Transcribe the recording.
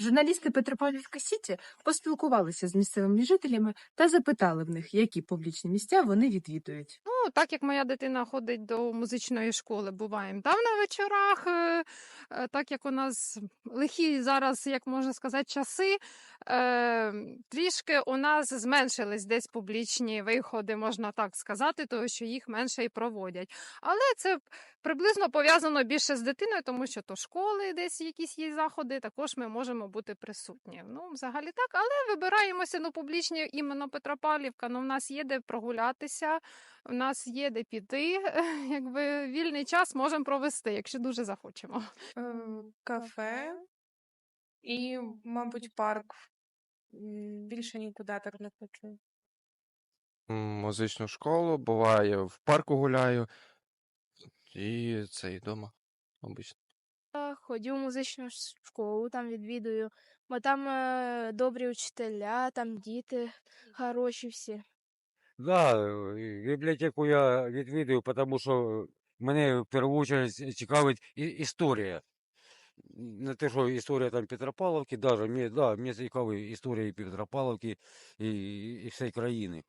Журналісти Петропавлівська Сіті поспілкувалися з місцевими жителями та запитали в них, які публічні місця вони відвідують. Ну, так як моя дитина ходить до музичної школи, буваємо там на вечорах, е, е, так як у нас лихі зараз, як можна сказати, часи, е, трішки у нас зменшились десь публічні виходи, можна так сказати, тому що їх менше і проводять. Але це приблизно пов'язано більше з дитиною, тому що то школи, десь якісь є заходи, також ми можемо бути присутні. Ну, взагалі так, але вибираємося на публічні іменно Петропавлівка. Ну, в нас є де прогулятися, в нас є де піти. Якби вільний час можемо провести, якщо дуже захочемо. Е, кафе і, мабуть, парк. Більше нікуди так не хочу. Музичну школу, буває, в парку гуляю. І це і вдома, обично. Ходю в музичну школу, там відвідую, бо там е, добрі вчителя, там діти хороші всі. Да, е, бібліотеку я відвідую, тому що мене в першу чергу цікавить історія. Не те, що історія там Петропавловки, даже, мені, да, мені цікаві історії Петропавловки і, і всієї країни.